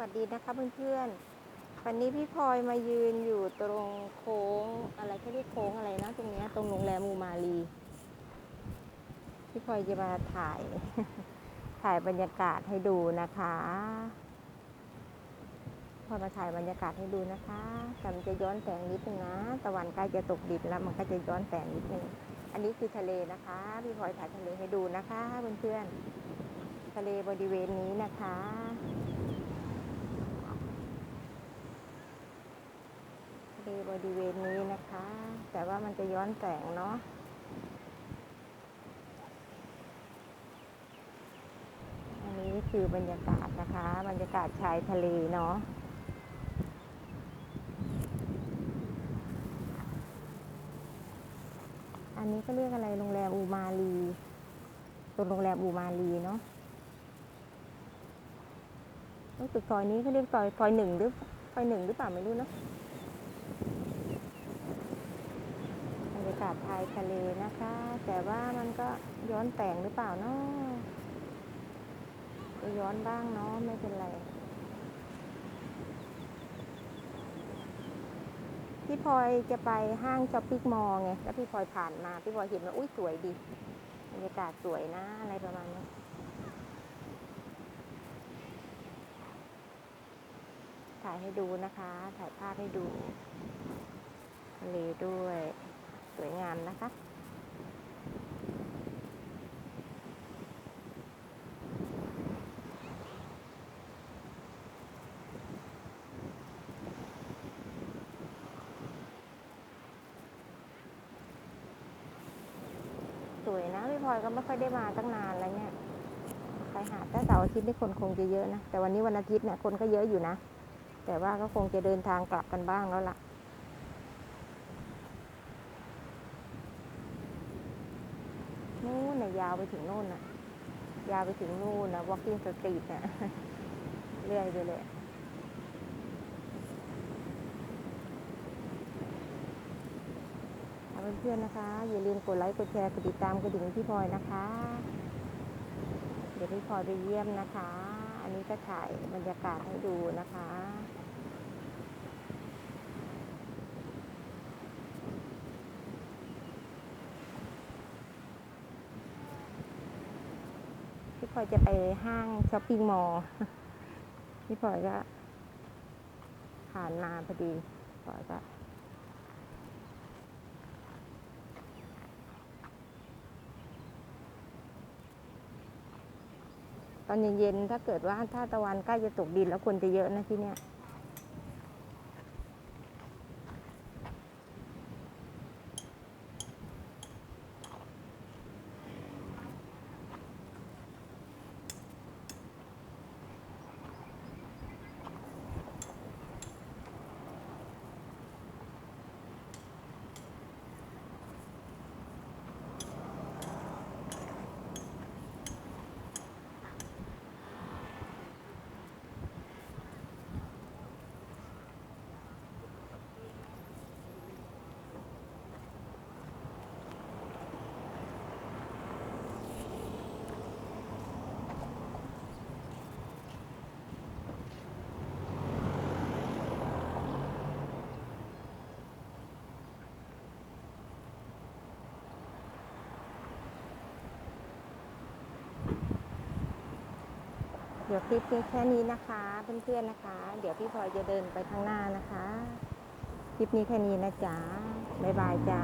วัสดีนะคะเพื่อนๆ วันนี้พี่พลอยมายืนอยู่ตรงโค้งอะไรเขาเรียกโค้งอะไรนะตรงนี้ตรงโรงแรมมูมารีพี่พลอยจะมาถ่าย ถ่ายบรรยากาศให้ดูนะคะพลอยมาถ่ายบรรยากาศให้ดูนะคะแต่มันจะย้อนแสงนิดนึงนะตะวันใกล้จะตกดินแล้วมันก็จะย้อนแสงนิดนึง อันนี้คือทะเลนะคะ พี่พลอยถ่ายทะเลให้ดูนะคะเพื่อนๆทะเลบริเวณนี้นะคะ ทะเลบริเวณนี้นะคะ แต่ว่ามันจะย้อนแสงเนาะอันนี้คือบรรยากาศนะคะ บรรยากาศชายทะเลเนาะอันนี้ก็เรียกอะไรโรงแรมอูมาลีตรงโรงแรมอูมาลีเนาะรู้สึกซอยนี้เขาเรียกซอยซอยหนึ่งหรือซอยหนึ่งหรือเปล่าไม่รู้เนอะ บรรยากาศชายทะเลนะคะ แต่ว่ามันก็ย้อนแสงหรือเปล่าเนาะจะย้อนบ้างเนาะไม่เป็นไร พี่พลอยจะไปห้างช้อปปิ้งมอลล์ไงแล้วพี่พลอยผ่านมา พี่พลอยเห็นว่าอุ้ยสวยดีบรรยากาศสวยนะ อะไรประมาณนี้ถ่ายให้ดูนะคะ ถ่ายภาพให้ดูทะเลด้วย สวยงามนะคะ สวยนะพี่พลอยก็ไม่ค่อยได้มาตั้งนานแล้วเนี่ยไปหาดถ้าเสาร์อาทิตย์นี่คนคงจะเยอะนะ แต่วันนี้วันอาทิตย์เนี่ยคนก็เยอะอยู่นะ แต่ว่าก็คงจะเดินทางกลับกันบ้างแล้วล่ะ น่ะยาวไปถึงนู่นน่ะ ยาวไปถึงนู่นนะ walking street น่ะเรื่อยไปเลยเอาเพื่อนๆนะคะ อย่าลืมกดไลค์กดแชร์กดติดตามกระดิ่งพี่พลอยนะคะ เดี๋ยวพี่พลอยไปเยี่ยมนะคะ อันนี้ก็ถ่ายบรรยากาศให้ดูนะคะ พี่พลอยจะไปห้างช้อปปิ้งมอลล์พี่พลอยก็ผ่านมาพอดีพลอยก็ตอนเย็นๆถ้าเกิดว่าถ้าตะวันใกล้จะตกดินแล้วคนจะเยอะนะที่เนี้ย เดี๋ยวคลิปเพียงแค่นี้นะคะเพื่อนๆนะคะ เดี๋ยวพี่พลอยจะเดินไปข้างหน้านะคะ คลิปนี้แค่นี้นะจ๊ะบ๊ายบายจ้า